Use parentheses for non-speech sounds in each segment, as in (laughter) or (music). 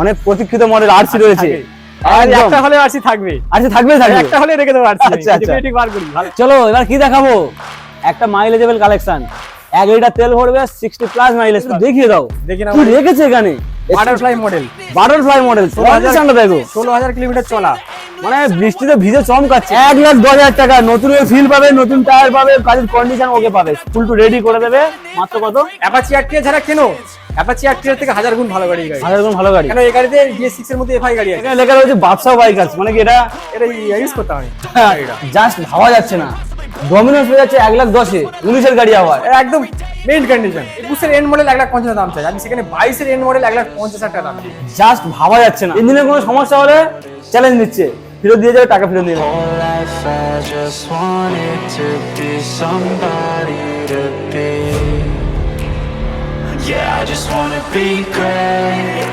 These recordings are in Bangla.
অনেক প্রতীক্ষিত মডেল আরসি রয়েছে। থাকে। আর একদম। একটা হলে আরসি থাকবে। আরসি থাকবে থাকবে। একটা হলে রেখে দেবো আরসি আচ্ছা, আচ্ছা। ঠিক বার করি। চলো এবার কি দেখাবো? একটা মাইলেজেবল কালেকশন এক লিটার তেল ভরবে সিক্সটি প্লাস মাইলেজ দেখিয়ে দাও। দেখি না রেখেছে এখানে? বাটারফ্লাই মডেল বাটারফ্লাই মডেল কন্ডিশনটা দেখো। ষোলো হাজার কিলোমিটার চলা। মানে বৃষ্টিতে ভিজে চমকাচ্ছে এক লাখ দশ হাজার টাকা। নতুন ফিল পাবে নতুন টায়ার পাবে কাজের কন্ডিশন ওকে পাবে। ফুল টু রেডি করে দেবে। মাত্র কত? অ্যাপাচি আরটিআর ছাড়া কেন? অ্যাপাচি আরটিআর থেকে হাজার গুণ ভালো গাড়ি হাজার গুণ ভালো গাড়ি। কেন এই গাড়িতে বিএস সিক্স এর মধ্যে এফআই গাড়ি আছে? এখানে লেখা রয়েছে বাদশাহ বাইকার্স মানে কি এটা? এটা ইউজ করতে আমি জাস্ট ভাবা যাচ্ছে না। ডমিনোস হয়ে যাচ্ছে এক লাখ দশে। উনিশের গাড়ি আবার। একদম মেইন কন্ডিশন একুশের এন্ড মডেল এক লাখ পঞ্চাশ দাম চাই। আমি সেখানে বাইশের এন্ড মডেল এক লাখ পঞ্চাশ হাজার টাকা দাম জাস্ট ভাবা যাচ্ছে না। ইঞ্জিনের কোনো সমস্যা হলে চ্যালেঞ্জ নিচ্ছে। ফেরত দিয়ে যাবে টাকা ফেরত দিয়ে. Yeah, I just wanna be great.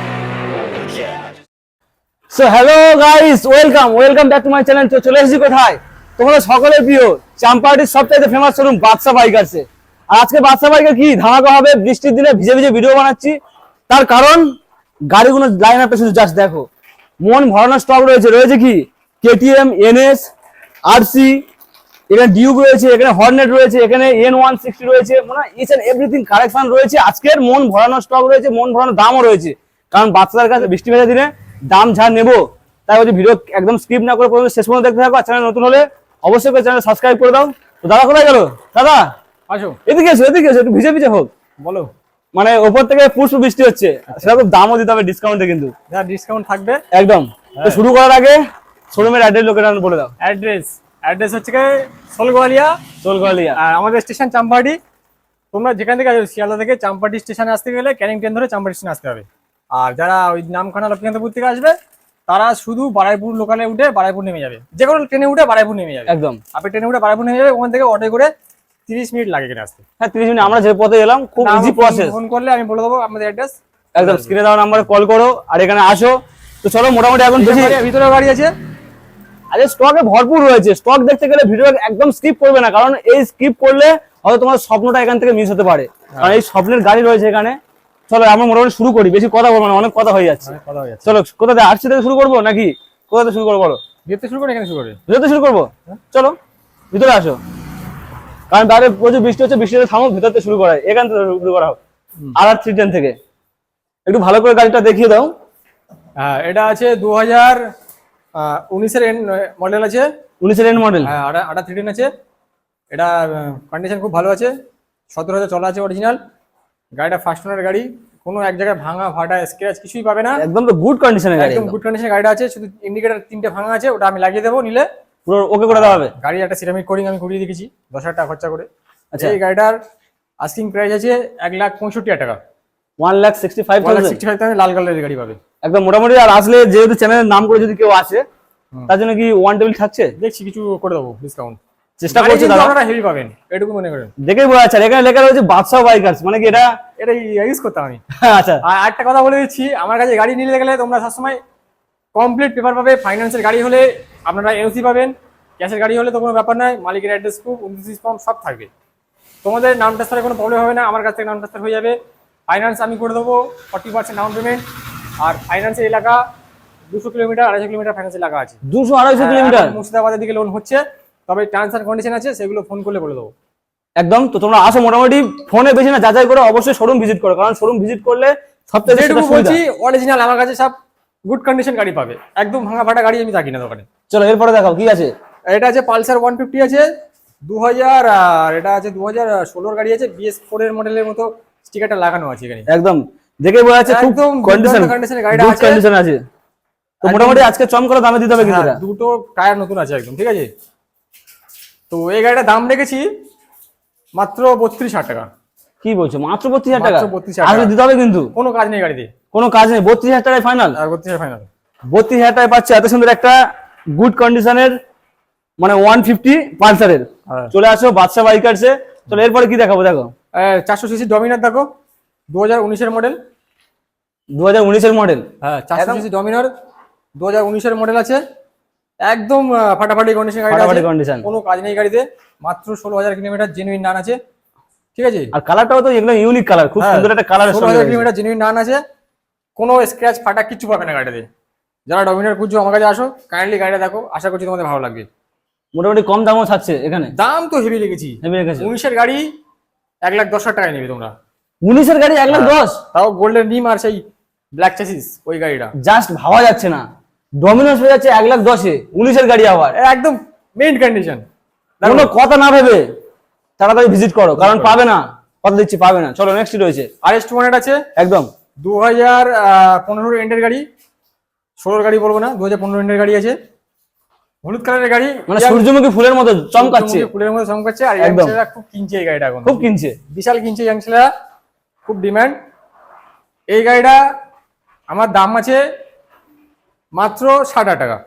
So hello guys welcome welcome back to my channel তো চলে এসেছি কোথায়? তোমরা সকলের প্রিয় চাম্পাহাটির সবচাইতে ফেমাস শোরুম বাদশা বাইকার্সে আর আজকে বাদশা বাইকের কি? ধামাকা হবে বৃষ্টির দিনে ভিজে ভিজে ভিডিও বানাচ্ছি। তার কারণ গাড়িগুলো লাইন আপে শুধু জাস্ট দেখো। মন ভরানোর স্টক রয়েছে রয়েছে কি? কেটিএম এনএস আরসি এখানে ডিউক রয়েছে এখানে হর্নেট রয়েছে এখানে এন ওয়ান সিক্সটি রয়েছে মানে ইচ অ্যান্ড এভরিথিং কালেকশন রয়েছে। আজকের মন ভরানোর স্টক রয়েছে মন ভরানোর দামও রয়েছে। কারণ বাচ্চাদের কাছে বৃষ্টি ভেজা দিনে দাম যা নেব তাই হচ্ছে ভিডিও একদম স্কিপ না করে পর্যন্ত শেষ পর্যন্ত দেখতে থাকো চ্যানেল নতুন হলে অবশ্যই করে চ্যানেল সাবস্ক্রাইব করে দাও। তো দাদা কোথায় গেল? দাদা? আসো। এদিকে এসো এদিকে এসো একটু ভিজে ভিজে হোক। বলো। মানে ওপর থেকে পুষ্প বৃষ্টি হচ্ছে সেটা সেরকম দামও দিতে হবে ডিসকাউন্টে কিন্তু। ডিসকাউন্ট থাকবে। একদম। তো শুরু করার আগে শোরুমের অ্যাড্রেস লোকেশন বলে দাও। অ্যাড্রেস অ্যাড্রেস হচ্ছে গিয়ে সোলগোয়ালিয়া। চল গলিয়া আর আমাদের স্টেশন চাম্পাহাটি তোমরা যেখান থেকে আসবে শিয়ালদা থেকে চাম্পাহাটি স্টেশনে আসতে গেলে ক্যানিং ট্রেন ধরে চাম্পাহাটি স্টেশনে আসতে হবে। আর যারা ওই নামখানা লক্ষ্মীকান্তপুর থেকে আসবে তারা শুধু বারাইপুর লোকালে উঠে বারাইপুর নেমে যাবে। যে কোনো ট্রেনে উঠে বারাইপুর নেমে যাবে। একদম। আপনি ট্রেনে উঠে বারাইপুর নেমে যাবে ওখান থেকে অটো করে তিরিশ মিনিট লাগে এখানে আসতে। হ্যাঁ তিরিশ মিনিট আমরা যে পথে এলাম খুব ইজি প্রসেস ফোন করলে আমি বলে দেবো আমাদের অ্যাড্রেস একদম স্ক্রিনে দেওয়া নাম্বারে কল করো আর এখানে আসো। তো চলো মোটামুটি এখন ভিতরে গাড়ি আছে। আরে স্টকে ভরপুর রয়েছে। স্টক দেখতে গেলে ভিডিও একদম স্কিপ করবে না কারণ এই স্কিপ করলে হয়তো তোমার স্বপ্নটা এখান থেকে মিস হতে পারে। কারণ এই স্বপ্নের গাড়ি রয়েছে এখানে। চলো আমরা মোটামুটি শুরু করি। বেশি কথা বলব না অনেক কথা হয়ে যাচ্ছে। কথা চলো কোথা থেকে আটশো থেকে শুরু করব নাকি? কোথা থেকে শুরু করব বলো? ভিতরে শুরু করে এখানে শুরু করে। ভিতরে শুরু করব? চলো ভিতরে আসো। কারণ বাইরে প্রচুর বৃষ্টি হচ্ছে বৃষ্টিতে থামো ভিতর থেকে শুরু করা এখান থেকে শুরু করা হোক। আর আর থ্রি টেন থেকে। একটু ভালো করে গাড়িটা দেখিয়ে দাও। হ্যাঁ এটা আছে দু হাজার উনিশের মডেল আছে? উনিশের মডেল হ্যাঁ আটা আটা থ্রি আছে। এটা কন্ডিশন খুব ভালো আছে। সতেরো হাজার চলা আছে অরিজিনাল গাড়িটা ফার্স্ট ওনার গাড়ি। কোনো এক জায়গায় ভাঙা ফাটা স্ক্র্যাচ কিছুই পাবে না। একদম তো গুড কন্ডিশনের গাড়ি একদম গুড কন্ডিশনের গাড়িটা আছে। শুধু ইন্ডিকেটার তিনটে ভাঙা আছে ওটা আমি লাগিয়ে দেবো নিলে। পুরো ওকে করে দেওয়া হবে? গাড়ি একটা সিরামিক কোডিং আমি করিয়ে দেখেছি দশ হাজার টাকা খরচা করে। আচ্ছা। এই গাড়িটার আস্কিং প্রাইস আছে এক লাখ পঁয়ষট্টি হাজার টাকা। One lakh sixty five sixty five লাল কালারের গাড়ি পাবে। একদম মোটামুটি আর আসলে যেহেতু চ্যানেলের নাম করে যদি কেউ আসে তার জন্য কি ওয়ান টেবিল থাকছে? দেখছি কিছু করে দেবো ডিসকাউন্ট চেষ্টা করছে দাদা। আপনারা হেভি পাবেন এটুকু মনে করেন। দেখেই বোঝা যাচ্ছে এখানে লেখা রয়েছে বাদশাহ বাইকার্স মানে কি এটা? এটা ইউজ করতাম আমি। (laughs) আচ্ছা। আর একটা কথা বলে দিচ্ছি আমার কাছে গাড়ি নিতে গেলে তোমরা সবসময় কমপ্লিট পেপার পাবে ফাইন্যান্সের গাড়ি হলে আপনারা এনওসি পাবেন ক্যাশের গাড়ি হলে তো কোনো ব্যাপার নয় মালিকের অ্যাড্রেস প্রুফ উনত্রিশ ফর্ম সব থাকবে। তোমাদের নাম ট্রান্সফারে কোনো প্রবলেম হবে না আমার কাছ থেকে নাম ট্রান্সফার হয়ে যাবে। ফাইন্যান্স আমি করে দেবো ফর্টি পার্সেন্ট ডাউন পেমেন্ট আর ফাইন্যান্সের এলাকা দুশো কিলোমিটার আড়াইশো কিলোমিটার ফাইন্যান্স এলাকা আছে। দুশো আড়াইশো কিলোমিটার? মুর্শিদাবাদের দিকে লোন হচ্ছে তবে টার্মস অ্যান্ড কন্ডিশন আছে সেগুলো ফোন করলে বলে দেবো। একদম তো তোমরা আসো মোটামুটি ফোনে বেশি না যাচাই করে অবশ্যই শোরুম ভিজিট করো কারণ শোরুম ভিজিট করলে যেটুকু বলছি অরিজিনাল আমার কাছে সব গুড কন্ডিশন গাড়ি পাবে। একদম ভাঙা ফাটা গাড়ি আমি থাকি না দোকানে। চলো এরপরে দেখাও কি আছে? এটা আছে পালসার ওয়ান ফিফটি আছে দু হাজার আর এটা আছে দু হাজার ষোলোর গাড়ি আছে বিএস ফোর এর মডেলের মতো স্টিকারটা লাগানো আছে এখানে। একদম দেখে বোঝা যাচ্ছে খুব কন্ডিশন গাড়িটা গুড কন্ডিশন আছে। তো মোটামুটি আজকে চমকরা দামে দিতে হবে কিন্তু হ্যাঁ, দুটো টায়ার নতুন আছে একদম ঠিক আছে? তো এই গাড়িটার দাম রেখেছি মাত্র বত্রিশ হাজার টাকা। কি বলছো? মাত্র বত্রিশ হাজার টাকা? 32,000 আজকে দিতে হবে কিন্তু। কোনো কাজ নেই গাড়িতে। কোনো কাজ নেই বত্রিশ হাজার টাকায় ফাইনাল আর বত্রিশ হাজার ফাইনাল বত্রিশ হাজার টাকায় পাচ্ছে এত সুন্দর একটা গুড কন্ডিশনের মানে ওয়ান ফিফটি পালসারের। হ্যাঁ। চলে আসো বাদশা বাইকার্সে চলো এরপরে কি দেখাবো দেখো। চারশো সিসি ডমিনার দেখো। দু হাজার উনিশের মডেল দু হাজার উনিশের মডেল হ্যাঁ চারশো একদম- সিসি ডমিনার দু হাজার উনিশের মডেল আছে। একদম ফাটাফাটি কন্ডিশন গাড়ি ফাটাফাটি আছে। কোনো কাজ নেই গাড়িতে। মাত্র ষোলো হাজার কিলোমিটার জেনুইন নান আছে। ঠিক আছে? আর কালারটাও তো এগুলো ইউনিক কালার খুব হ্যাঁ, সুন্দর একটা কালার ষোলো হাজার কিলোমিটার জেনুইন নান আছে। কোনো স্ক্র্যাচ ফাটা কিচ্ছু পাবে না গাড়িতে। যারা ডমিনার খুঁজছো আমার কাছে আসো। কাইন্ডলি গাড়িটা দেখো। আশা করছি তোমাদের ভালো লাগবে। মোটামুটি কম দামও থাকছে এখানে। দাম তো হেভি লেগেছি হেভি রেখেছে। উনিশের গাড়ি এক লাখ দশ হাজার টাকায় নেবে তোমরা। উনিশের গাড়ি এক লাখ দশ। তাও গোল্ডেন রিম আর সেই ব্ল্যাক চেসিস ওই গাড়িটা। জাস্ট ভাবা যাচ্ছে না। ডমিনোস হয়ে যাচ্ছে এক লাখ দশে উনিশের গাড়ি আবার। একদম মেইন কন্ডিশন কোনো কথা না ভেবে তাড়াতাড়ি ভিজিট করো কারণ পাবে না। কথা দিচ্ছি পাবে না। চলো নেক্সট রয়েছে। আর এস টু হান্ড্রেড আছে। একদম। দু হাজার পনেরো এন্ডের গাড়ি। ষোলোর গাড়ি বলব না দু হাজার পনেরো এন্ডের গাড়ি আছে। হলুদ কালারের গাড়ি। মানে সূর্যমুখী ফুলের মতো চমকাচ্ছে। ফুলের মধ্যে চমকাচ্ছে আর একদম। খুব কিনছে এই গাড়িটা এখন। খুব কিনছে। বিশাল কিনছে ইয়াংছেলেরা খুব ডিমান্ড এই গাড়িটা আমার দাম আছে মাত্র ষাট টাকা।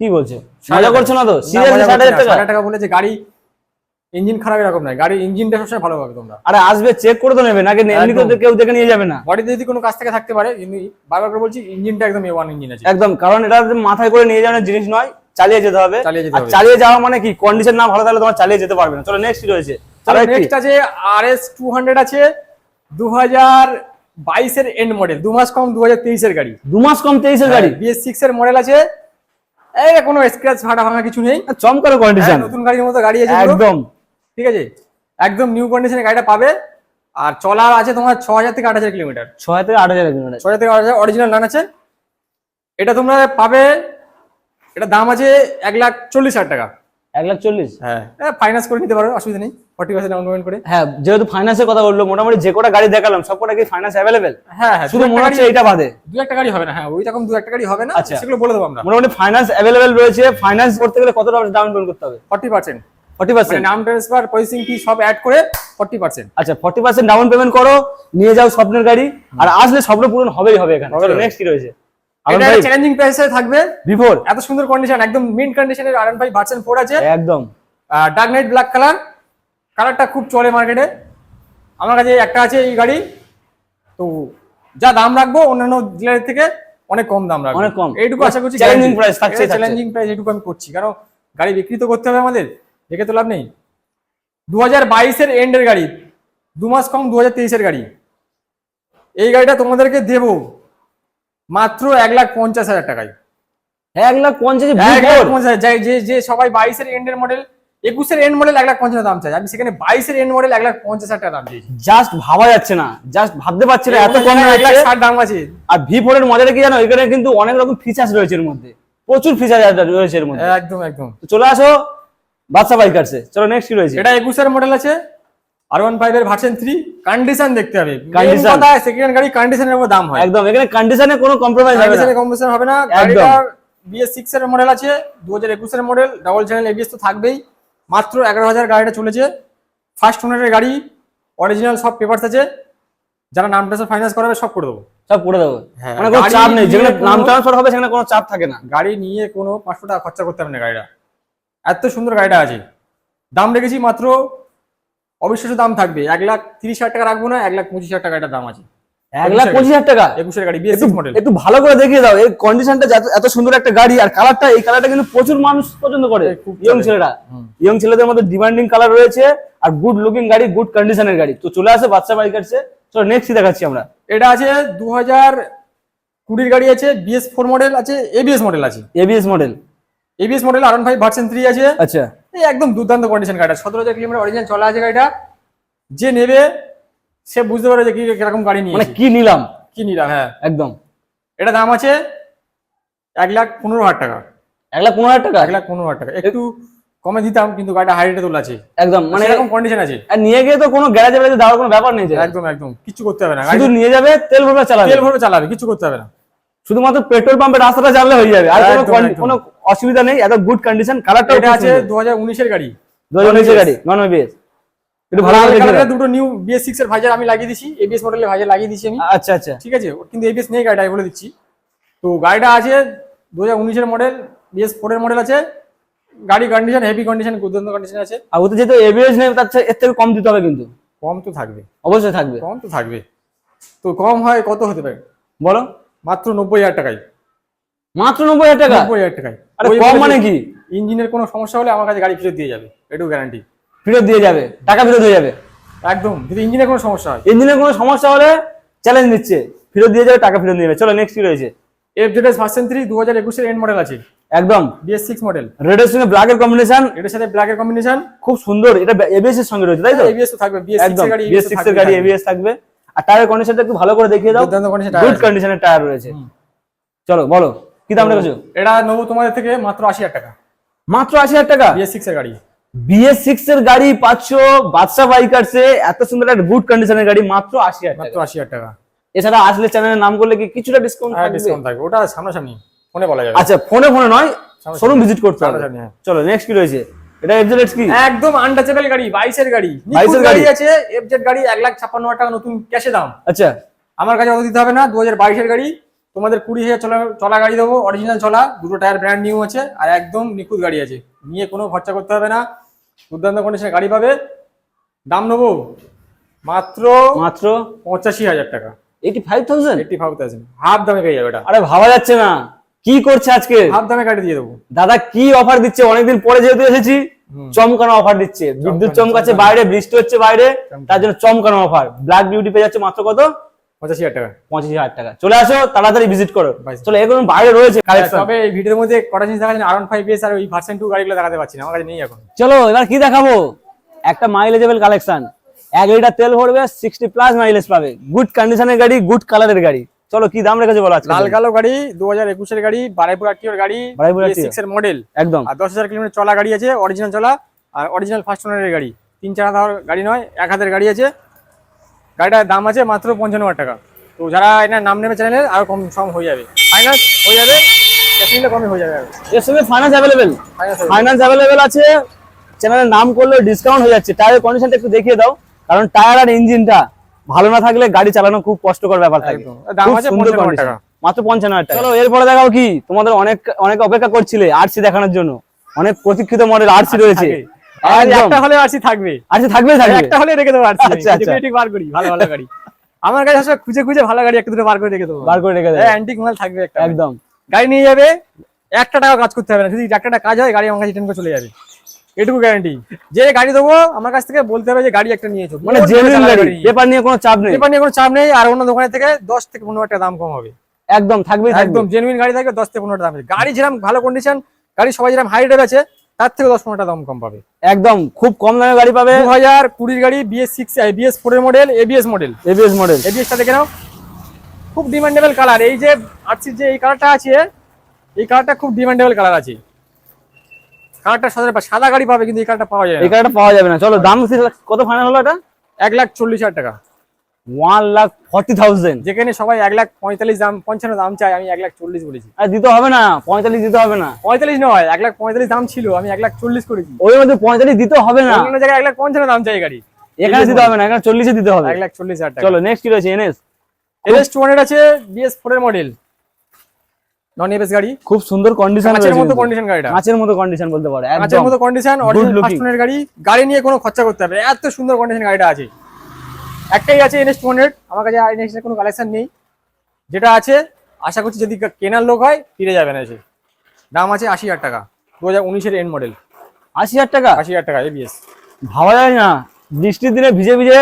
কি বলছে? মজা করছ না তো? সিরিয়াসলি ষাট হাজার টাকা? টাকা বলেছে গাড়ি ইঞ্জিন খারাপ এরকম নয়। গাড়ির ইঞ্জিনটা সবসময় ভালো পাবে তোমরা। আরে আসবে চেক করে তো নেবে নাকি এমনি। তো কেউ দেখে নিয়ে যাবে না। বডিতে যদি কোনো কাজ থেকে থাকতে পারে বারবার করে বলছি ইঞ্জিনটা একদম এ ওয়ান ইঞ্জিন আছে। একদম কারণ এটা মাথায় করে নিয়ে যাওয়ার জিনিস নয় চালিয়ে যেতে হবে। চালিয়ে যেতে হবে। চালিয়ে যাওয়া মানে কি? কন্ডিশন না ভালো তাহলে তোমার চালিয়ে যেতে পারবে না। চলো নেক্সট রয়েছে নেক্সট আছে আর এস টু হান্ড্রেড আছে। দু হাজার বাইশের এন্ড মডেল দু মাস কম দু হাজার তেইশের গাড়ি। দু মাস কম তেইশের গাড়ি? বিএস সিক্স এর মডেল আছে। এই কোনো স্ক্র্যাচ ফাটা ভাঙা কিছু নেই। চমকারো কন্ডিশন হ্যাঁ, নতুন গাড়ির মতো গাড়ি আছে একদম। ঠিক আছে? একদম নিউ কন্ডিশনে গাড়িটা পাবে। আর চলা আছে তোমার ছ হাজার থেকে আট হাজার কিলোমিটার। ছয় থেকে আট হাজার কিলোমিটার। ছ হাজার থেকে আট হাজার অরিজিনাল রান আছে। এটা তোমরা পাবে এটা দাম আছে এক লাখ চল্লিশ হাজার টাকা। এক লাখ চল্লিশ। হ্যাঁ ফাইন্যান্স করে নিতে পারো অসুবিধা নেই। ফর্টি পার্সেন্ট ডাউন পেমেন্ট করে। হ্যাঁ যেহেতু ফাইন্যান্সের কথা বলল মোটামুটি যে কটা গাড়ি দেখালাম সব কটা কি ফাইন্যান্স অ্যাভেলেবেল হ্যাঁ হ্যাঁ শুধু মনে হচ্ছে এটা বাদে। দু একটা গাড়ি হবে না হ্যাঁ ওই রকম দু একটা গাড়ি হবে না আচ্ছা। সেগুলো বলে দেবো আমরা। মোটামুটি ফাইন্যান্স অ্যাভেলেবেল রয়েছে ফাইন্যান্স করতে গেলে কত টাকা ডাউন পেমেন্ট করতে হবে? ফর্টি পার্সেন্ট ফর্টি পার্সেন্ট নাম ট্রান্সফার প্রসেসিং ফি সব অ্যাড করে ফর্টি পার্সেন্ট আচ্ছা ফর্টি পার্সেন্ট ডাউন পেমেন্ট করো নিয়ে যাও স্বপ্নের গাড়ি আর আসলে স্বপ্ন পূরণ হবেই হবে এখানে। নেক্সট কি রয়েছে? এটা চ্যালেঞ্জিং প্রাইসে থাকবে। বিফোর এত সুন্দর কন্ডিশন একদম মিন্ট কন্ডিশনের আর ফাইভ ভার্সন ফোর আছে। একদম। ডার্ক নাইট ব্ল্যাক কালার কালারটা খুব চলে মার্কেটে। আমার কাছে একটা আছে এই গাড়ি। তো যা দাম রাখব অন্যান্য ডিলারের থেকে অনেক কম দাম রাখব। অনেক কম। এইটুকু আশা করছি চ্যালেঞ্জিং প্রাইস থাকছে। চ্যালেঞ্জিং প্রাইস এইটুকু আমি করছি। কারণ গাড়ি বিক্রি তো করতে হবে আমাদের দেখে তো লাভ নেই। দু হাজার বাইশের এন্ডের গাড়ি দু মাস কম দু হাজার তেইশের গাড়ি। এই গাড়িটা তোমাদেরকে দেবো মাত্র এক লাখ পঞ্চাশ হাজার টাকায়। এক লাখ পঞ্চাশ যে সবাই বাইশের এন্ডের মডেল একুশের এন্ড মডেল এক লাখ পঞ্চাশ দাম চাই। আমি সেখানে বাইশের এন্ড মডেল এক লাখ পঞ্চাশ হাজার টাকা দাম দিয়েছি। জাস্ট ভাবা যাচ্ছে না। জাস্ট ভাবতে পারছি না এত কম এক লাখ ষাট দাম আছে। আর ভি ফোর এর মজাটা কি জানো? এখানে কিন্তু অনেক রকম ফিচার্স রয়েছে এর মধ্যে। প্রচুর ফিচার রয়েছে এর মধ্যে। একদম একদম। চলে আসো বাদশা বাইকার্সে চলো নেক্সট কি রয়েছে? এটা একুশের মডেল আছে। আর ওয়ান ফাইভ এর ভার্সন থ্রি কন্ডিশন দেখতে হবে। Condition। সেকেন্ড গাড়ি কন্ডিশনের উপর দাম হয়। একদম এখানে কন্ডিশনে কোনো কম্প্রোমাইজ হবে না। কন্ডিশনে কম্পিটিশন হবে না। গাড়িটার বিএস সিক্স এর মডেল আছে। দু হাজার একুশের মডেল ডাবল চ্যানেল এবিএস তো থাকবেই। মাত্র এগারো হাজার গাড়িটা চলেছে। ফার্স্ট ওনারের গাড়ি অরিজিনাল সব পেপারস আছে। যারা নাম ট্রান্সফার ফাইন্যান্স করাবে সব করে দেবো। সব করে দেবো। হ্যাঁ, মানে কোনো চাপ নেই। যেখানে নাম ট্রান্সফার হবে সেখানে কোনো চাপ থাকে না। গাড়ি নিয়ে কোনো পাঁচশো টাকা খরচা করতে হবে না গাড়িটা। এত সুন্দর গাড়িটা আছে। দাম রেখেছি মাত্র অবিশ্বাস্য দাম থাকবে। এক লাখ তিরিশ হাজার টাকা রাখব না এক লাখ পঁচিশ হাজার টাকা এটা দাম আছে। এক লাখ পঁচিশ হাজার টাকা। একুশের গাড়ি মডেল একটু ভালো করে দেখিয়ে দাও এই কন্ডিশনটা এত সুন্দর একটা গাড়ি আর কালারটা এই কালারটা কিন্তু প্রচুর মানুষ পছন্দ করে। ইয়ং ছেলেরা। ইয়ং ছেলেদের মধ্যে ডিমান্ডিং কালার রয়েছে আর গুড লুকিং গাড়ি গুড কন্ডিশনের গাড়ি। তো চলে আসে বাচ্চা বাইকার্সে চলো নেক্সট দেখাচ্ছি আমরা। এটা আছে দু হাজার কুড়ির গাড়ি আছে বিএস ফোর মডেল আছে এবিএস মডেল আছে। ABS model ABS model R five version three আছে। আচ্ছা। একদম দুর্দান্ত কন্ডিশন গাড়িটা। সতেরো হাজার কিলোমিটার অরিজিনাল চলা আছে গাড়িটা। যে নেবে সে বুঝতে পারে যে কি কীরকম গাড়ি নিয়ে মানে কি নিলাম? কি নিলাম হ্যাঁ। একদম। এটা দাম আছে এক লাখ পনেরো হাজার টাকা। এক লাখ পনেরো হাজার টাকা? এক লাখ পনেরো হাজার টাকা। একটু কমে দিতাম কিন্তু গাড়িটা হাই রেটে তোলা আছে একদম মানে এরকম কন্ডিশন আছে। আর নিয়ে গিয়ে তো কোনো গ্যারাজে গ্যারাজে দেওয়ার কোনো ব্যাপার নেই। একদম একদম। কিছু করতে হবে না। শুধু নিয়ে যাবে তেল ভরবে চালাবে। তেল ভরবে চালাবে কিছু করতে হবে না। শুধুমাত্র পেট্রোল পাম্পের রাস্তাটা চাললে হয়ে যাবে। আর কোনো অসুবিধা নেই এত গুড কন্ডিশন কালারটা এটা আছে দু হাজার উনিশের গাড়ি। দু হাজার উনিশের গাড়ি নন এবিএস একটু ভালো করে দেখে দুটো নিউ বিএস এর ভাইজার আমি লাগিয়ে দিছি। এবিএস মডেলের ভাইজার লাগিয়ে দিছি আমি। আচ্ছা আচ্ছা। ঠিক আছে? কিন্তু এবিএস নেই গাড়িটা বলে দিচ্ছি। তো গাড়িটা আছে মডেল বিএস এর মডেল আছে। গাড়ি কন্ডিশন হেভি কন্ডিশন দুর্দান্ত কন্ডিশন আছে। আর ওতে যেহেতু এবিএস নেই তার চেয়ে এর থেকে কম দিতে হবে কিন্তু। কম তো থাকবে। অবশ্যই থাকবে। কম তো থাকবে। তো কম হয় কত হতে পারে? বলো। মাত্র নব্বই হাজার টাকায়। মাত্র নব্বই হাজার টাকা? নব্বই হাজার টাকায়। আরে কম মানে কি? ইঞ্জিনের কোনো সমস্যা হলে আমার কাছে গাড়ি ফেরত দিয়ে যাবে। এটুকু গ্যারান্টি ফেরত দিয়ে যাবে টাকা ফেরত হয়ে যাবে। একদম যদি ইঞ্জিনের কোনো সমস্যা হয়। ইঞ্জিনের কোনো সমস্যা হলে চ্যালেঞ্জ নিচ্ছে ফেরত দিয়ে যাবে টাকা ফেরত নিয়ে যাবে। চলো নেক্সট কি রয়েছে? F Z S version three দু হাজার একুশের এন্ড মডেল আছে। একদম। বিএস সিক্স মডেল রেডের সঙ্গে ব্ল্যাকের কম্বিনেশন এটার সাথে ব্ল্যাকের কম্বিনেশন খুব সুন্দর এটা এবিএস এর সঙ্গে রয়েছে তাই তো? এবিএস তো থাকবে বিএস একদম বিএস সিক্স এর গাড়ি এবিএস থাকবে। আর টায়ার কন্ডিশনটা একটু ভালো করে দেখিয়ে দাও। গুড কন্ডিশনের টায়ার রয়েছে। চলো বলো কি দাম রেখেছো? এটা নেব তোমাদের থেকে মাত্র আশি হাজার টাকা। মাত্র আশি হাজার টাকা? বিএস সিক্স এর গাড়ি। বিএস সিক্স এর গাড়ি পাচ্ছ বাদশা বাইকার্সে এত সুন্দর একটা গুড কন্ডিশনের গাড়ি মাত্র আশি হাজার মাত্র আশি হাজার টাকা। এছাড়া আসলে চ্যানেলের নাম করলে কি কিছুটা ডিসকাউন্ট হ্যাঁ থাকবে? ডিসকাউন্ট থাকবে। ওটা সামনাসামনি ফোনে বলা যাবে। আচ্ছা ফোনে ফোনে নয় শোরুম ভিজিট করতে হবে। হ্যাঁ। চলো নেক্সট কি রয়েছে? এটা এফজেড কি? একদম আনটাচেবল গাড়ি বাইশের গাড়ি। 22 এর বাইশের গাড়ি। আছে এফজেড গাড়ি এক লাখ ছাপ্পান্ন হাজার টাকা নতুন ক্যাশে দাম। আচ্ছা। আমার কাছে অত দিতে হবে না দু হাজার বাইশের গাড়ি। তোমাদের কুড়ি হাজার চলা চলা গাড়ি দেবো অরিজিনাল চলা দুটো টায়ার ব্র্যান্ড নিউ আছে আর একদম নিখুঁত গাড়ি আছে। নিয়ে কোনো খরচা করতে হবে না। দুর্দান্ত কন্ডিশনে গাড়ি পাবে। দাম নেব মাত্র মাত্র পঁচাশি হাজার টাকা। Eighty five thousand eighty five thousand half দামে পেয়ে যাবে এটা আরে ভাবা যাচ্ছে না। কি করছে আজকে? হাফ দামে গাড়ি দিয়ে দেবো। দাদা কি অফার দিচ্ছে? অনেকদিন পরে যেহেতু এসেছি চমকানো অফার দিচ্ছে। বিদ্যুৎ চমকাচ্ছে বাইরে বৃষ্টি হচ্ছে বাইরে তার জন্য চমকানো অফার ব্ল্যাক বিউটি পেয়ে যাচ্ছে মাত্র কত? পঁচাশি হাজার টাকা। পঁচিশ হাজার টাকা। চলে আসো তাড়াতাড়ি ভিজিট করো। চলো এগুলো বাইরে রয়েছে তবে এই ভিডিওর মধ্যে কটা জিনিস দেখাচ্ছেন? আর ফাইভ বিএস আর ওই ভার্সন টু গাড়িগুলো দেখাতে পারছি না আমার কাছে নেই এখন। চলো এবার কি দেখাবো? একটা মাইলেজেবল কালেকশন এক লিটার তেল ভরবে সিক্সটি প্লাস মাইলেজ পাবে। গুড কন্ডিশনের গাড়ি গুড কালারের গাড়ি। চলো কি দাম রেখেছে বলো লাল কালো গাড়ি দু হাজার একুশের গাড়ি বারাইপুর আটটিওর গাড়ি বারুইপুর সিক্স এর মডেল একদম। আর দশ হাজার কিলোমিটার চলা গাড়ি আছে অরিজিনাল চলা আর অরিজিনাল ফার্স্ট ওনারের গাড়ি। তিন চার হাজার গাড়ি নয় এক হাতের গাড়ি আছে। গাড়িটার দাম আছে মাত্র পঞ্চান্ন হাজার টাকা। তো যারা এনার নাম নেবে চ্যানেলের আরও কম সম হয়ে যাবে। ফাইন্যান্স হয়ে যাবে ক্যাশ নিলে কমই হয়ে যাবে। এর সঙ্গে ফাইন্যান্স অ্যাভেলেবেল ফাইন্যান্স অ্যাভেলেবেল আছে। চ্যানেলের নাম করলে ডিসকাউন্ট হয়ে যাচ্ছে। টায়ারের কন্ডিশনটা একটু দেখিয়ে দাও। কারণ টায়ার আর ইঞ্জিনটা ভালো না থাকলে গাড়ি চালানো খুব কষ্টকর ব্যাপার থাকে। দাম আছে সুন্দর 55 condition। টাকা। মাত্র পঞ্চান্ন হাজার টাকা। চলো এরপরে দেখাও কি? তোমাদের অনেক অনেক অপেক্ষা করছিলে আরসি দেখানোর জন্য। অনেক প্রতীক্ষিত মডেল আরসি রয়েছে। আর একদম একটা হলে আরসি থাকবে। আরসি থাকবে থাকবে। একটা হলে রেখে দেবো আরসি। আচ্ছা, আচ্ছা। ঠিক বার করি ভালো ভালো গাড়ি। আমার কাছে আসলে খুঁজে খুঁজে ভালো গাড়ি একটা দুটো বার করে রেখে দেবো। বার করে রেখে দেবে। অ্যান্টিক মাল থাকবে একটা। একদম। গাড়ি নিয়ে যাবে একটা টাকা কাজ করতে হবে না। যদি একটা টাকা কাজ হয় গাড়ি আমার কাছে রিটার্ন করে চলে যাবে। এটুকু গ্যারান্টি যে গাড়ি দেবো আমার কাছ থেকে বলতে হবে যে গাড়ি একটা নিয়েছো। মানে জেনুইন গাড়ি পেপার নিয়ে কোনো চাপ নেই। পেপার নিয়ে কোনো চাপ নেই আর অন্য দোকানের থেকে দশ থেকে পনেরো টাকা দাম কম হবে। একদম থাকবে। একদম জেনুইন গাড়ি থাকবে দশ থেকে পনেরো টাকা দাম গাড়ি যেরকম ভালো কন্ডিশন গাড়ি সবাই যেরকম হাই রেট আছে তার থেকে দশ পনেরো টাকা দাম কম পাবে। একদম খুব কম দামে গাড়ি পাবে। দু হাজার কুড়ির গাড়ি বিএস সিক্স বিএস ফোর এর model ABS model ABS model এবিএসটা দেখে নাও। খুব ডিমান্ডেবল কালার এই যে আরসির যে এই কালারটা আছে এই কালারটা খুব ডিমান্ডেবল কালার আছে। কালারটা সাদা সাদা গাড়ি পাবে কিন্তু এই কালারটা পাওয়া যায় এই গাড়িটা পাওয়া যাবে না। চলো দাম কত ফাইনাল হলো এটা? এক লাখ চল্লিশ হাজার টাকা। One lakh forty thousand. যেখানে সবাই এক লাখ পঁয়তাল্লিশ দাম পঞ্চান্ন দাম চাই আমি এক লাখ চল্লিশ বলেছি। আর দিতে হবে না পঁয়তাল্লিশ দিতে হবে না। পঁয়তাল্লিশ নয় এক লাখ পঁয়তাল্লিশ দাম ছিল আমি এক লাখ চল্লিশ করেছি। ওই মধ্যে পঁয়তাল্লিশ দিতে হবে না। অন্য জায়গায় এক লাখ পঞ্চান্ন দাম চাই গাড়ি। এখানে দিতে হবে না এখানে চল্লিশে দিতে হবে। এক লাখ চল্লিশ হাজার টাকা। চলো নেক্সট কি রয়েছে? এনএস। এলএস টু হান্ড্রেড আছে বিএস ফোর এর মডেল নন এবিএস গাড়ি। খুব সুন্দর কন্ডিশন কাঁচের মতো কন্ডিশন গাড়িটা। মাছের মতো কন্ডিশন বলতে পারো একদম। মতো কন্ডিশন অরিজিনাল. ফার্স্ট গাড়ি। গাড়ি নিয়ে কোনো খরচা করতে হবে। এত সুন্দর কন্ডিশন গাড়িটা আছে। একটাই আছে এনএস টু হান্ড্রেড আমার কাছে এনএস কোনো কালেকশন নেই। যেটা আছে আশা করছি যদি কেনার লোক হয় ফিরে যাবেন এসে। দাম আছে আশি হাজার টাকা দু হাজার উনিশের এন্ড মডেল আশি হাজার টাকা? আশি হাজার টাকা এবিএস ভাবা যায় না। বৃষ্টির দিনে ভিজে ভিজে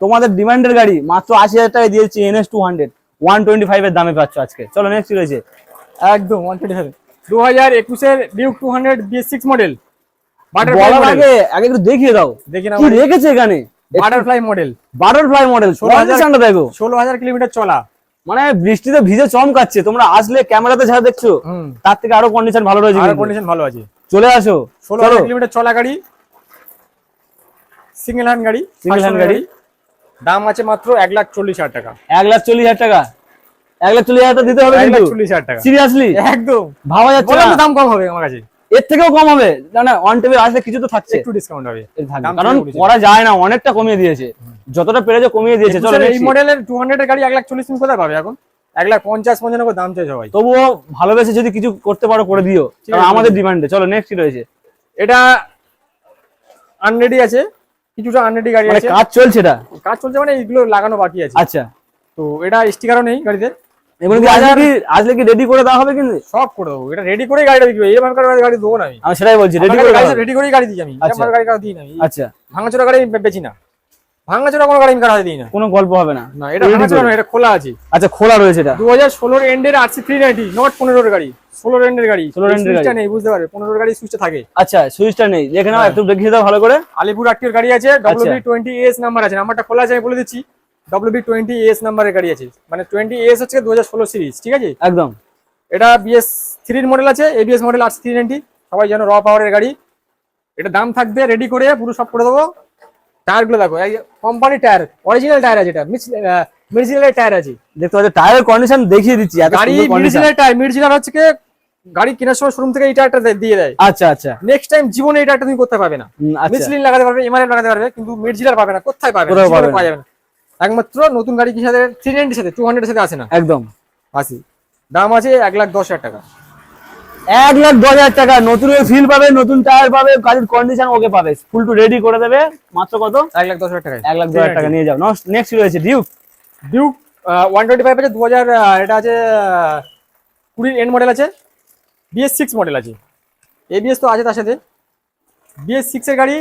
তোমাদের ডিমান্ডের গাড়ি মাত্র আশি হাজার টাকায় দিয়েছি NS two hundred one twenty ফাইভের দামে পাচ্ছ আজকে। চলো নেক্সট রয়েছে? একদম ওয়ান টোয়েন্টি ফাইভ দু হাজার একুশের Duke two hundred BS six model আগে আগে একটু দেখিয়ে দাও। দেখি না রেখেছে এখানে? বাটারফ্লাই মডেল বাটারফ্লাই মডেল ষোলো দেখো। ষোলো হাজার কিলোমিটার চলা। মানে বৃষ্টিতে ভিজে চমকাচ্ছে তোমরা আসলে ক্যামেরাতে যা দেখছ তার থেকে আরও কন্ডিশন ভালো রয়েছে কন্ডিশন ভালো আছে। চলে আসো। ষোলো হাজার কিলোমিটার চলা গাড়ি সিঙ্গেল হ্যান্ড গাড়ি hand First গাড়ি। দাম আছে মাত্র এক লাখ চল্লিশ হাজার টাকা। এক লাখ চল্লিশ হাজার টাকা। এক লাখ চল্লিশ হাজার দিতে হবে চল্লিশ হাজার টাকা। সিরিয়াসলি একদম। ভাবা যাচ্ছে দাম কম হবে আমার কাছে। এর থেকেও কম হবে। না অন টেবিল আসলে কিছু তো থাকছে। একটু ডিসকাউন্ট হবে। এর কারণ করা যায় না অনেকটা কমিয়ে দিয়েছে। যতটা পেরেছে কমিয়ে দিয়েছে চলো এই মডেলের টু হান্ড্রেড গাড়ি এক লাখ চল্লিশ তুমি কোথায় পাবে এখন? এক লাখ পঞ্চাশ পঞ্চান্ন দাম চাই সবাই। তবুও ভালোবেসে যদি কিছু করতে পারো করে দিও। কারণ আমাদের ডিমান্ডে চলো নেক্সট কি রয়েছে? এটা আনরেডি আছে। কিছুটা আনরেডি গাড়ি মানে আছে। কাজ চলছে এটা? কাজ চলছে মানে এইগুলো লাগানো বাকি আছে। আচ্ছা। তো এটা স্টিকারও নেই গাড়িতে। কি আসলে কি রেডি করে দেওয়া হবে কিন্তু? সব করে দেবো। এটা রেডি গাড়িটা বিক্রি এরকম গাড়ি দেবো না আমি। আমি সেটাই বলছি রেডি করে রেডি করেই গাড়ি দিই আমি। আচ্ছা। গাড়ি কারও দিই না আচ্ছা। ভাঙাচোরা গাড়ি আমি বেচি না। ভাঙাচোরা কোনো গাড়ি আমি দিই না। কোনো গল্প হবে না। না এটা ভাঙাচোরা এটা খোলা আছে। আচ্ছা খোলা রয়েছে এটা। এন্ডের আরসি নট গাড়ি। এন্ডের গাড়ি। 16 end এর সুইচটা গাড়ি। নেই বুঝতে পারবে? গাড়ি সুইচটা থাকে। আচ্ছা সুইচটা নেই। দেখে নাও হ্যাঁ। একটু দেখিয়ে দাও ভালো করে। আলিপুর আটটির গাড়ি আছে টোয়েন্টি এস নাম্বার আছে। নাম্বারটা খোলা আছে আমি বলে দিচ্ছি। ডব্লিউবি টোয়েন্টি এস নাম্বারের গাড়ি আছে। মানে টোয়েন্টি এস হচ্ছে দু হাজার ষোলো সিরিজ ঠিক আছে? একদম। এটা বিএস থ্রির মডেল আছে এবিএস মডেল আর্টস থ্রি নাইনটি সবাই জানো র পাওয়ারের গাড়ি। এটা দাম থাকবে রেডি করে পুরো সব করে দেবো। টায়ারগুলো দেখো কোম্পানি টায়ার অরিজিনাল টায়ার আছে এটা মির্জিনালের টায়ার আছে। দেখতে পাচ্ছ টায়ারের কন্ডিশন দেখিয়ে দিচ্ছি গাড়ি টায়ার মির্জিনাল হচ্ছে গাড়ি কেনার সময় শোরুম থেকে এই টায়ারটা দিয়ে দেয়। আচ্ছা আচ্ছা। নেক্সট টাইম জীবনে এই টায়ারটা তুমি করতে পারবে না? হুম, আচ্ছা। মিসলিন লাগাতে পারবে এমআরএফ লাগাতে পারবে কিন্তু মির্জিনাল পাবে না কোথায় পাবে। পাওয়া যাবে না। একমাত্র নতুন গাড়ি কি সাথে? থ্রি নাইনটির সাথে টু হান্ড্রেডের সাথে আছে না? একদম। আসি। দাম আছে এক লাখ দশ হাজার টাকা। এক লাখ দশ হাজার টাকা। নতুন ফিল পাবে নতুন টায়ার পাবে গাড়ির কন্ডিশন ওকে পাবে। ফুল টু রেডি করে দেবে। মাত্র কত? এক লাখ দশ হাজার টাকা এক লাখ দশ হাজার টাকা নিয়ে যাও। নেক্সট রয়েছে Duke Duke one twenty five আছে দু হাজার এটা আছে কুড়ির এন্ড মডেল আছে। বিএস সিক্স মডেল আছে। এবিএস তো আছে তার সাথে। বিএস সিক্সের গাড়ি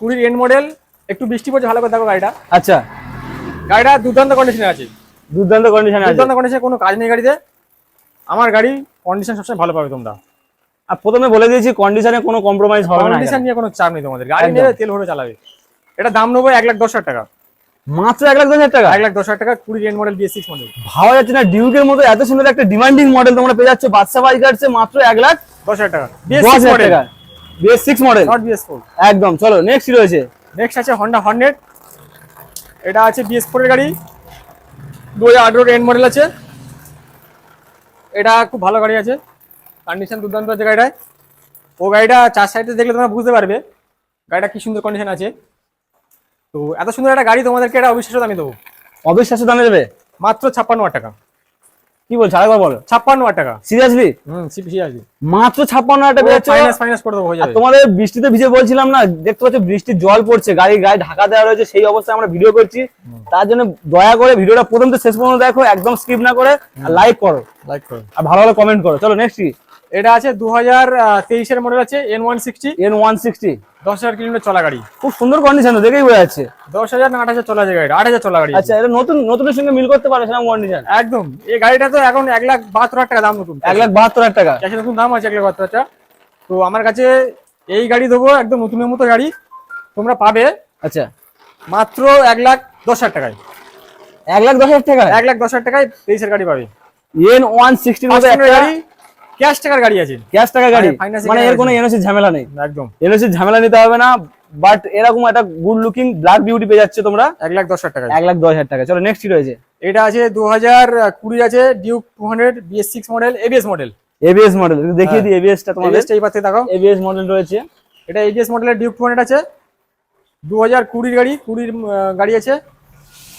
কুড়ির এন্ড মডেল একটু বৃষ্টি পড়ছে ভালো করে দেখো গাড়িটা। আচ্ছা। গাড়িটা দুর্দান্ত কন্ডিশনে আছে। দুর্দান্ত কন্ডিশন আছে। দুর্দান্ত কন্ডিশনে কোনো কাজ নেই গাড়িতে। আমার গাড়ি কন্ডিশন সবসময় ভালো পাবে তোমরা। আর প্রথমে বলে দিয়েছি কন্ডিশনে কোনো কম্প্রোমাইজ হবে না কন্ডিশন নিয়ে কোনো চাপ নেই তোমাদের। গাড়ি। নেবে তেল ভরে চালাবে। এটা দাম নেব এক লাখ দশ হাজার টাকা। মাত্র এক লাখ দশ হাজার টাকা? এক লাখ দশ হাজার টাকা কুড়ি end model BS six model ভাবা যাচ্ছে না ডিউকের মতো এত সুন্দর একটা ডিমান্ডিং মডেল তোমরা পেয়ে যাচ্ছ। বাদশা বাইক আছে মাত্র এক লাখ দশ হাজার টাকা। BS six model BS six model not BS four একদম চলো নেক্সট রয়েছে। নেক্সট আছে হন্ডা হর্নেট এটা আছে বিএস ফোর এর গাড়ি। দু হাজার আঠেরোর এন্ড মডেল আছে। এটা খুব ভালো গাড়ি আছে। কন্ডিশন দুর্দান্ত আছে গাড়িটায়। ও গাড়িটা চার সাইডে দেখলে তোমরা বুঝতে পারবে। গাড়িটা কি সুন্দর কন্ডিশন আছে। তো এত সুন্দর একটা গাড়ি তোমাদেরকে এটা অবিশ্বাস্য দামে দেবো। অবিশ্বাস্য দামে দেবে? মাত্র ছাপ্পান্ন হাজার টাকা। কি বলছো? আরেকবার বলো। ছাপ্পান্ন হাজার টাকা। সিরিয়াসলি হুম সিরিয়াসলি মাত্র ছাপ্পান্ন হাজার টাকা ফাইনান্স ফাইন্যান্স করে দেবো হয়ে যাবে। তোমাদের বৃষ্টিতে ভিজে বলছিলাম না দেখতে পাচ্ছ বৃষ্টির জল পড়ছে গাড়ি গায়ে ঢাকা দেওয়া রয়েছে সেই অবস্থায় আমরা ভিডিও করছি। তার জন্য দয়া করে ভিডিওটা প্রথম থেকে শেষ পর্যন্ত দেখো একদম স্কিপ না করে লাইক করো। লাইক করো। আর ভালো ভালো কমেন্ট করো। চলো নেক্সট এটা আছে দু হাজার তেইশের মডেল আছে N one sixty N one sixty দশ হাজার কিলোমিটার চলা গাড়ি। খুব সুন্দর কন্ডিশন তো দেখেই বোঝা যাচ্ছে। দশ হাজার না আট হাজার চলা যায় গাড়ি আট হাজার চলা গাড়ি। আচ্ছা এটা নতুন নতুনের সঙ্গে মিল করতে পারে সেরকম কন্ডিশন একদম। এই গাড়িটা তো এখন এক লাখ বাহাত্তর হাজার টাকা দাম নতুন। এক লাখ বাহাত্তর হাজার টাকা। ক্যাশে নতুন দাম আছে এক লাখ বাহাত্তর হাজার তো আমার কাছে এই গাড়ি দেবো একদম নতুনের মতো গাড়ি। তোমরা পাবে আচ্ছা। মাত্র এক লাখ দশ হাজার টাকায়। এক লাখ দশ হাজার টাকা এক লাখ দশ হাজার টাকায় তেইশের গাড়ি পাবে। এন ওয়ান সিক্সটির মতো একটা গাড়ি ক্যাশ টাকার গাড়ি আছে। ক্যাশ টাকা গাড়ি? মানে মানে এর কোনো। এনওসি ঝামেলা নেই। একদম। এনওসি ঝামেলা নিতে হবে না বাট এরকম একটা গুড লুকিং ব্ল্যাক বিউটি পেয়ে যাচ্ছে তোমরা। এক লাখ দশ হাজার টাকায় এক লাখ দশ হাজার টাকা। চলো নেক্সট কি রয়েছে? এটা আছে দু হাজার কুড়ি আছে Duke two hundred BS six model ABS model ABS model দেখিয়ে হ্যাঁ। দিই এবিএস টা তোমাদের। এই পাশে দেখাও। এবিএস মডেল রয়েছে। এটা এবিএস মডেলের ডিউক টু হান্ড্রেড আছে। দু হাজার কুড়ির গাড়ি কুড়ির গাড়ি আছে।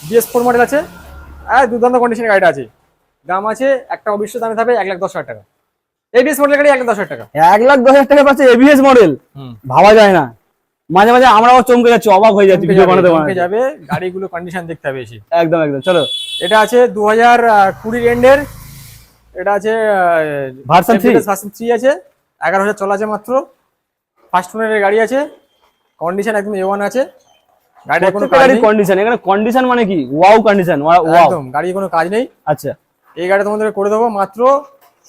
বিএস ফোর মডেল আছে। আর দুর্দান্ত কন্ডিশনের গাড়িটা আছে। দাম আছে একটা অবশ্য দামে থাকবে এক লাখ দশ হাজার টাকা। এবিএস মডেলের গাড়ি এক লাখ দশ হাজার টাকা। এক লাখ দশ হাজার টাকা পাচ্ছে এবিএস মডেল ভাবা যায় না। মাঝে মাঝে আমরাও চমকে যাচ্ছি অবাক হয়ে যাচ্ছি ভিডিও বানাতে বানাতে। যাবে গাড়িগুলো কন্ডিশন দেখতে হবে এসে। একদম একদম চলো। এটা আছে দু হাজার কুড়ির এন্ডের এটা আছে Version three? ভার্সন থ্রি আছে। এগারো হাজার চলা আছে মাত্র। ফার্স্ট ওনারের গাড়ি আছে। কন্ডিশন একদম এ ওয়ান আছে। গাড়িটা কোনো নেই। কন্ডিশন এখানে কন্ডিশন মানে কি? ওয়াও কন্ডিশন ওয়াও একদম গাড়ি কোনো কাজ নেই। আচ্ছা। এই গাড়ি তোমাদের করে দেবো মাত্র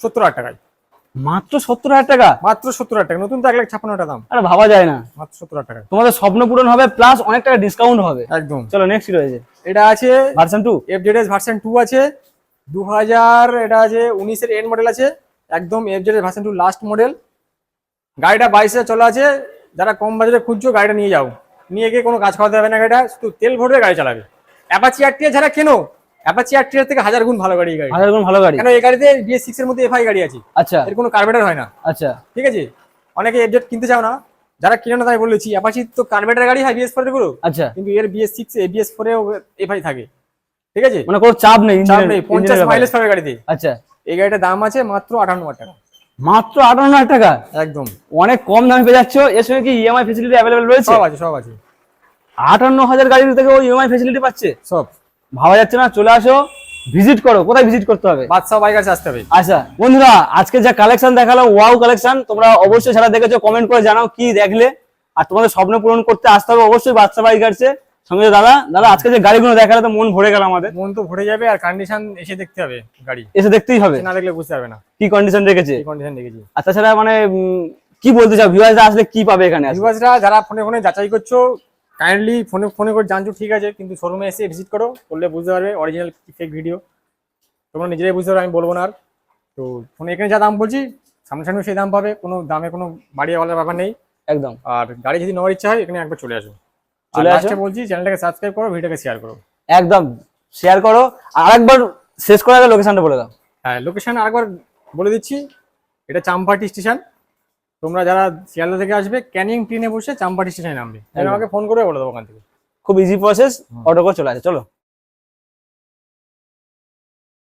সত্তর হাজার টাকায়। মাত্র সত্তর হাজার টাকা? মাত্র সত্তর হাজার টাকা। নতুন তো এক লাখ ছাপ্পান্ন হাজার দাম। আরে ভাবা যায় না। মাত্র সত্তর হাজার টাকায় তোমাদের স্বপ্ন পূরণ হবে প্লাস অনেক টাকা ডিসকাউন্ট হবে। একদম। চলো নেক্সট রয়েছে? এটা আছে version two F Z S version two আছে। দু হাজার এটা আছে উনিশের এন্ড মডেল আছে। একদম F Z S version two last model গাড়িটা বাইশে চলা আছে। যারা কম বাজারে খুঁজছো গাড়িটা নিয়ে যাও। নিয়ে গিয়ে কোনো কাজ করাতে হবে না গাড়িটা। শুধু তেল ভরবে গাড়ি চালাবে। অ্যাপাচি আর যারা কেনো অ্যাপাচি আর থেকে হাজার গুণ ভালো গাড়ি গাড়ি হাজার গুণ ভালো গাড়ি। কেন এই গাড়িতে বিএস সিক্স এর মধ্যে এফআই গাড়ি আছে। আচ্ছা। এর কোনো কার্বেটার হয় না। আচ্ছা। ঠিক আছে? অনেকে এফজেড কিনতে চাও না। যারা কিনে না তাই বলেছি অ্যাপাচি তো কার্বেটার গাড়ি হয় বিএস ফোরগুলো। আচ্ছা। কিন্তু এর বিএস সিক্স বিএস ফোরে এফআই থাকে। ঠিক আছে? মানে কোনো চাপ নেই চাপ নেই পঞ্চাশ মাইলেজ পাবে গাড়িতে। আচ্ছা। এই গাড়িটার দাম আছে মাত্র আটান্ন হাজার টাকা। মাত্র আটান্ন হাজার টাকা? একদম। অনেক কম দামে পেয়ে যাচ্ছ। এর সঙ্গে কি ইএমআই ফেসিলিটি অ্যাভেলেবেল রয়েছে? সব আছে সব আছে। আটান্ন হাজার গাড়ির থেকে ওই ইএমআই ফেসিলিটি পাচ্ছে? সব। ভাবা যাচ্ছে না চলে আসো ভিজিট করো। কোথায় ভিজিট করতে হবে? বাদশাহ বাইক আছে আসতে হবে। আচ্ছা বন্ধুরা আজকে যা কালেকশন দেখালাম ওয়াও কালেকশন তোমরা অবশ্যই সেটা দেখেছ কমেন্ট করে জানাও কি দেখলে। আর তোমাদের স্বপ্ন পূরণ করতে আসতে হবে অবশ্যই বাচ্চা বাইকার্সে সঙ্গে দাদা দাদা আজকে যে গাড়িগুলো দেখালে তো মন ভরে গেল আমাদের। মন তো ভরে যাবে আর কন্ডিশন এসে দেখতে হবে গাড়ি। এসে দেখতেই হবে। না দেখলে বুঝতে পারবে না। কি কন্ডিশন রেখেছে? এই কন্ডিশন দেখেছি আর তাছাড়া মানে কি বলতে চাও? ভিউয়ার্সরা আসলে কি পাবে এখানে? ভিউয়ার্সরা যারা ফোনে ফোনে যাচাই করছ কাইন্ডলি ফোনে ফোনে করে জানছো ঠিক আছে কিন্তু শোরুমে এসে ভিজিট করো করলে বুঝতে পারবে অরিজিনাল কি ফেক ভিডিও তোমরা নিজেরাই বুঝতে পারবে আমি বলব না আর। তো ফোনে এখানে যা দাম বলছি সামনাসামনি সেই দাম পাবে কোনো দামে কোনো বাড়িয়ে বলার ব্যাপার নেই। একদম। আর গাড়ি যদি নেওয়ার ইচ্ছা হয় এখানে একবার চলে আসো। চলে চলে আসো। আসছে বলছি চ্যানেলটাকে সাবস্ক্রাইব করো ভিডিওটাকে শেয়ার করো। একদম। শেয়ার করো। আর একবার শেষ করার আগে লোকেশনটা বলে দাও। হ্যাঁ লোকেশন আরেকবার বলে দিচ্ছি এটা চাম্পাটি স্টেশন তোমরা যারা শিয়ালদা থেকে আসবে ক্যানিং ট্রেনে বসে চাম্পাটি স্টেশনে নামবে। আমাকে ফোন করে বলে দেবো ওখান থেকে। খুব ইজি প্রসেস অটো করে চলে আসে চলো।